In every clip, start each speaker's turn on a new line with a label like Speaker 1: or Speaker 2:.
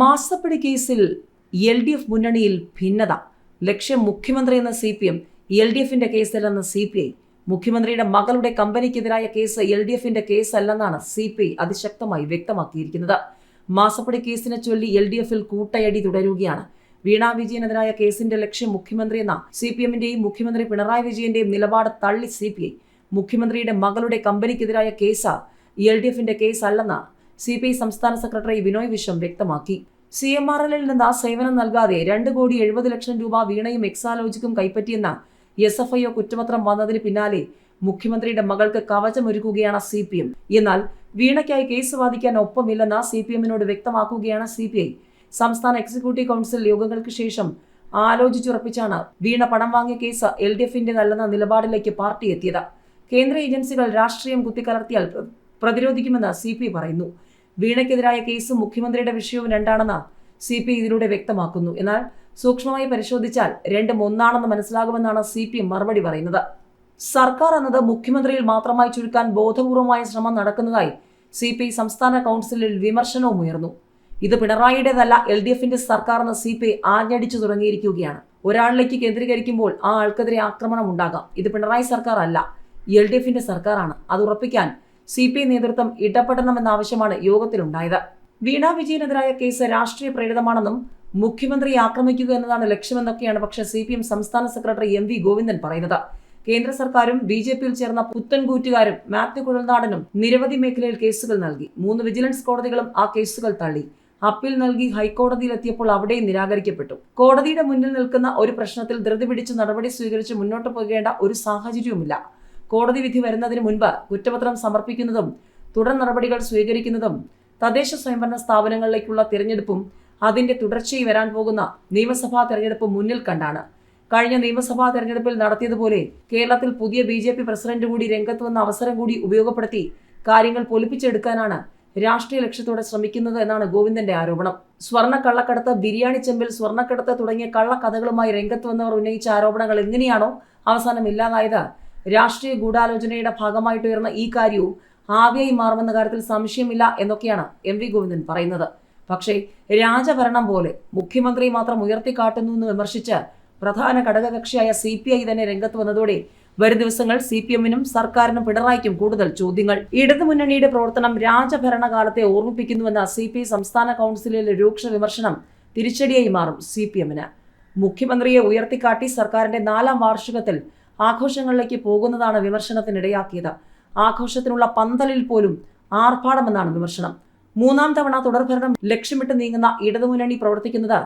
Speaker 1: മാസപ്പടി കേസിൽ L D F മുന്നണിയിൽ ഭിന്നത ലക്ഷ്യം മുഖ്യമന്ത്രി എന്ന C P M L D എഫിന്റെ കേസല്ലെന്ന് സി പി ഐ മുഖ്യമന്ത്രിയുടെ മകളുടെ കമ്പനിക്കെതിരായ കേസ് എൽ ഡി എഫിന്റെ കേസല്ലെന്നാണ് സി പി ഐ അതിശക്തമായി വ്യക്തമാക്കിയിരിക്കുന്നത് മാസപ്പടി കേസിനെ ചൊല്ലി എൽ ഡി എഫിൽ കൂട്ടയടി തുടരുകയാണ് വീണ വിജയനെതിരായ കേസിന്റെ ലക്ഷ്യം മുഖ്യമന്ത്രി എന്ന സി പി എമ്മിന്റെയും മുഖ്യമന്ത്രി പിണറായി വിജയന്റെയും നിലപാട് തള്ളി സി പി ഐ മുഖ്യമന്ത്രിയുടെ മകളുടെ കമ്പനിക്കെതിരായ കേസ് എൽ ഡി എഫിന്റെ കേസല്ലെന്ന് സി പി ഐ സംസ്ഥാന സെക്രട്ടറി ബിനോയ് വിശ്വം വ്യക്തമാക്കി സി എം ആർ എല്ലിൽ നിന്ന് സേവനം നൽകാതെ രണ്ട് കോടി എഴുപത് ലക്ഷം രൂപ വീണയും എക്സാലോജിക്കും കൈപ്പറ്റിയെന്ന എസ് എഫ് ഐ ഒ കുറ്റപത്രം വന്നതിന് പിന്നാലെ മുഖ്യമന്ത്രിയുടെ മകൾക്ക് കവചമൊരുക്കുകയാണ് സി പി എം എന്നാൽ വീണയ്ക്കായി കേസ് വാദിക്കാൻ ഒപ്പമില്ലെന്ന സി പി എമ്മിനോട് വ്യക്തമാക്കുകയാണ് സി പി ഐ സംസ്ഥാന എക്സിക്യൂട്ടീവ് കൗൺസിൽ യോഗങ്ങൾക്ക് ശേഷം ആലോചിച്ചുറപ്പിച്ചാണ് വീണ പണം വാങ്ങിയ കേസ് എൽ ഡി നല്ലെന്ന നിലപാടിലേക്ക് പാർട്ടി എത്തിയത് കേന്ദ്ര ഏജൻസികൾ രാഷ്ട്രീയം കുത്തിക്കലർത്തിയാൽ പ്രതിരോധിക്കുമെന്ന് സി പി പറയുന്നു വീണയ്ക്കെതിരായ കേസും മുഖ്യമന്ത്രിയുടെ വിഷയവും രണ്ടാണെന്ന് സി പി ഇതിലൂടെ വ്യക്തമാക്കുന്നു എന്നാൽ സൂക്ഷ്മമായി പരിശോധിച്ചാൽ രണ്ടും ഒന്നാണെന്ന് മനസ്സിലാകുമെന്നാണ് സി പി എം മറുപടി പറയുന്നത് സർക്കാർ എന്നത് മുഖ്യമന്ത്രിയിൽ മാത്രമായി ചുരുക്കാൻ ബോധപൂർവമായ ശ്രമം നടക്കുന്നതായി സി പി ഐ സംസ്ഥാന കൗൺസിലിൽ വിമർശനവും ഉയർന്നു ഇത് പിണറായിയുടേതല്ല എൽ ഡി എഫിന്റെ സർക്കാർ എന്ന് സി പി ഐ ആഞ്ഞടിച്ചു തുടങ്ങിയിരിക്കുകയാണ് ഒരാളിലേക്ക് കേന്ദ്രീകരിക്കുമ്പോൾ ആ ആൾക്കെതിരെ ആക്രമണം ഉണ്ടാകാം ഇത് പിണറായി സർക്കാർ അല്ല എൽ ഡി എഫിന്റെ സർക്കാരാണ് അത് ഉറപ്പിക്കാൻ സി പി നേതൃത്വം ഇടപെടണമെന്നാവശ്യമാണ് യോഗത്തിലുണ്ടായത് വീണ വിജയനെതിരായ കേസ് രാഷ്ട്രീയ പ്രേരിതമാണെന്നും മുഖ്യമന്ത്രിയെ ആക്രമിക്കുക എന്നതാണ് ലക്ഷ്യമെന്നൊക്കെയാണ് പക്ഷേ സി പി എം സംസ്ഥാന സെക്രട്ടറി എം വി ഗോവിന്ദൻ പറയുന്നത് കേന്ദ്ര സർക്കാരും ബി ജെ പിയിൽ ചേർന്ന പുത്തൻകൂറ്റുകാരും മാത്യു കുഴൽനാടനും നിരവധി മേഖലയിൽ കേസുകൾ നൽകി മൂന്ന് വിജിലൻസ് കോടതികളും ആ കേസുകൾ തള്ളി അപ്പീൽ നൽകി ഹൈക്കോടതിയിലെത്തിയപ്പോൾ അവിടെയും നിരാകരിക്കപ്പെട്ടു കോടതിയുടെ മുന്നിൽ നിൽക്കുന്ന ഒരു പ്രശ്നത്തിൽ ധൃതി പിടിച്ച് നടപടി സ്വീകരിച്ച് മുന്നോട്ട് പോകേണ്ട ഒരു സാഹചര്യവുമില്ല കോടതി വിധി വരുന്നതിന് മുൻപ് കുറ്റപത്രം സമർപ്പിക്കുന്നതും തുടർ നടപടികൾ സ്വീകരിക്കുന്നതും തദ്ദേശ സ്വയംഭരണ സ്ഥാപനങ്ങളിലേക്കുള്ള തിരഞ്ഞെടുപ്പും അതിന്റെ തുടർച്ചയായി വരാൻ പോകുന്ന നിയമസഭാ തെരഞ്ഞെടുപ്പ് മുന്നിൽ കണ്ടാണ് കഴിഞ്ഞ നിയമസഭാ തെരഞ്ഞെടുപ്പിൽ നടത്തിയതുപോലെ കേരളത്തിൽ പുതിയ ബി ജെ പി പ്രസിഡന്റ് കൂടി രംഗത്ത് വന്ന അവസരം കൂടി ഉപയോഗപ്പെടുത്തി കാര്യങ്ങൾ പൊലിപ്പിച്ചെടുക്കാനാണ് രാഷ്ട്രീയ ലക്ഷ്യത്തോടെ ശ്രമിക്കുന്നത് എന്നാണ് ഗോവിന്ദന്റെ ആരോപണം സ്വർണ്ണ കള്ളക്കടത്ത് ബിരിയാണി ചെമ്പിൽ സ്വർണ്ണക്കടത്ത് തുടങ്ങിയ കള്ളക്കഥകളുമായി രംഗത്ത് വന്നവർ ഉന്നയിച്ച ആരോപണങ്ങൾ എങ്ങനെയാണോ അവസാനം ഇല്ലാതായത് രാഷ്ട്രീയ ഗൂഢാലോചനയുടെ ഭാഗമായിട്ട് ഉയർന്ന ഈ കാര്യവും ആവിയായി മാറുമെന്ന കാര്യത്തിൽ സംശയമില്ല എന്നൊക്കെയാണ് എം വി ഗോവിന്ദൻ പറയുന്നത് പക്ഷേ രാജഭരണം പോലെ മുഖ്യമന്ത്രി മാത്രം ഉയർത്തിക്കാട്ടുന്നു എന്ന് വിമർശിച്ച് പ്രധാന ഘടകകക്ഷിയായ സി പി ഐ തന്നെ രംഗത്ത് വന്നതോടെ വരും ദിവസങ്ങൾ സി പി എമ്മിനും സർക്കാരിനും പിണറായിക്കും കൂടുതൽ ചോദ്യങ്ങൾ ഇടതുമുന്നണിയുടെ പ്രവർത്തനം രാജഭരണകാലത്തെ ഓർമ്മിപ്പിക്കുന്നുവെന്ന സി പി ഐ സംസ്ഥാന കൗൺസിലിലെ രൂക്ഷ വിമർശനം തിരിച്ചടിയായി മാറും സി പി എമ്മിന് മുഖ്യമന്ത്രിയെ ഉയർത്തിക്കാട്ടി സർക്കാരിന്റെ നാലാം വാർഷികത്തിൽ ആഘോഷങ്ങളിലേക്ക് പോകുന്നതാണ് വിമർശനത്തിനിടയാക്കിയത് ആഘോഷത്തിനുള്ള പന്തലിൽ പോലും ആർഭാടമെന്നാണ് വിമർശനം മൂന്നാം തവണ തുടർഭരണം ലക്ഷ്യമിട്ട് നീങ്ങുന്ന ഇടതുമുന്നണി പ്രവർത്തിക്കുന്നത്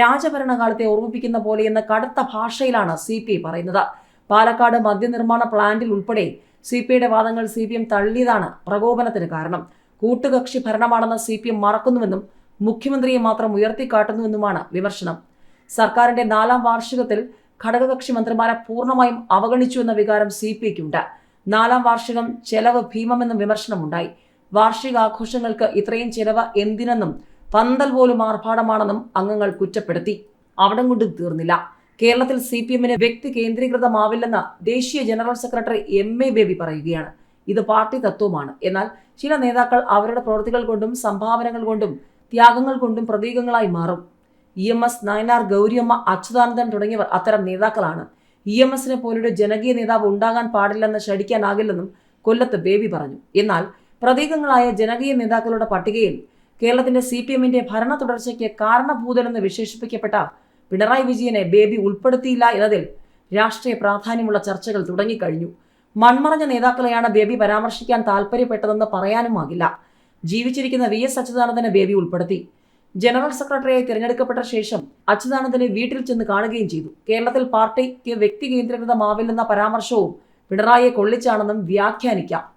Speaker 1: രാജഭരണകാലത്തെ ഓർമ്മിപ്പിക്കുന്ന പോലെ എന്ന കടുത്ത ഭാഷയിലാണ് സി പി ഐ പറയുന്നത് പാലക്കാട് മദ്യനിർമ്മാണ പ്ലാന്റിൽ ഉൾപ്പെടെ സി പി ഐയുടെ വാദങ്ങൾ സി പി എം തള്ളിയതാണ് പ്രകോപനത്തിന് കാരണം കൂട്ടുകക്ഷി ഭരണമാണെന്ന് സി പി എം മറക്കുന്നുവെന്നും മുഖ്യമന്ത്രിയെ മാത്രം ഉയർത്തിക്കാട്ടുന്നുവെന്നുമാണ് വിമർശനം സർക്കാരിന്റെ നാലാം വാർഷികത്തിൽ ഘടകകക്ഷി മന്ത്രിമാരെ പൂർണ്ണമായും അവഗണിച്ചു എന്ന വികാരം സി പി ഐക്കുണ്ട് നാലാം വാർഷികം ചെലവ് ഭീമമെന്നും വിമർശനമുണ്ടായി വാർഷികാഘോഷങ്ങൾക്ക് ഇത്രയും ചെലവ് എന്തിനെന്നും പന്തൽ പോലും ആർഭാടമാണെന്നും അംഗങ്ങൾ കുറ്റപ്പെടുത്തി അവിടം കൊണ്ടും തീർന്നില്ല കേരളത്തിൽ സി പി എമ്മിന് വ്യക്തി കേന്ദ്രീകൃതമാവില്ലെന്ന് ദേശീയ general secretary M A Baby പറയുകയാണ് ഇത് പാർട്ടി തത്വമാണ് എന്നാൽ ചില നേതാക്കൾ അവരുടെ പ്രവൃത്തികൾ കൊണ്ടും സംഭാവനകൾ കൊണ്ടും ത്യാഗങ്ങൾ കൊണ്ടും പ്രതീകങ്ങളായി മാറും E M S Nayanar Gouriyamma Achuthanandan തുടങ്ങിയവർ അത്തരം നേതാക്കളാണ് ഇ എം എസിനെ പോലൊരു ജനകീയ നേതാവ് ഉണ്ടാകാൻ പാടില്ലെന്ന് ശഠിക്കാനാകില്ലെന്നും കൊല്ലത്ത് ബേബി പറഞ്ഞു എന്നാൽ പ്രതീകങ്ങളായ ജനകീയ നേതാക്കളുടെ പട്ടികയിൽ കേരളത്തിന്റെ സി പി എമ്മിന്റെ ഭരണ തുടർച്ചയ്ക്ക് കാരണഭൂതനെന്ന് വിശേഷിപ്പിക്കപ്പെട്ട പിണറായി വിജയനെ ബേബി ഉൾപ്പെടുത്തിയില്ല എന്നതിൽ രാഷ്ട്രീയ പ്രാധാന്യമുള്ള ചർച്ചകൾ തുടങ്ങിക്കഴിഞ്ഞു മൺമറഞ്ഞ നേതാക്കളെയാണ് ബേബി പരാമർശിക്കാൻ താല്പര്യപ്പെട്ടതെന്ന് പറയാനുമാകില്ല ജീവിച്ചിരിക്കുന്ന വി എസ് അച്യുതാനന്ദനെ ബേബി ഉൾപ്പെടുത്തി ജനറൽ സെക്രട്ടറിയായി തിരഞ്ഞെടുക്കപ്പെട്ട ശേഷം അച്യുതാനന്ദനെ വീട്ടിൽ ചെന്ന് കാണുകയും ചെയ്തു കേരളത്തിൽ പാർട്ടിക്ക് വ്യക്തി കേന്ദ്രീകൃതമാവില്ലെന്ന പരാമർശവും പിണറായിയെ കൊള്ളിച്ചാണെന്നും വ്യാഖ്യാനിക്കാം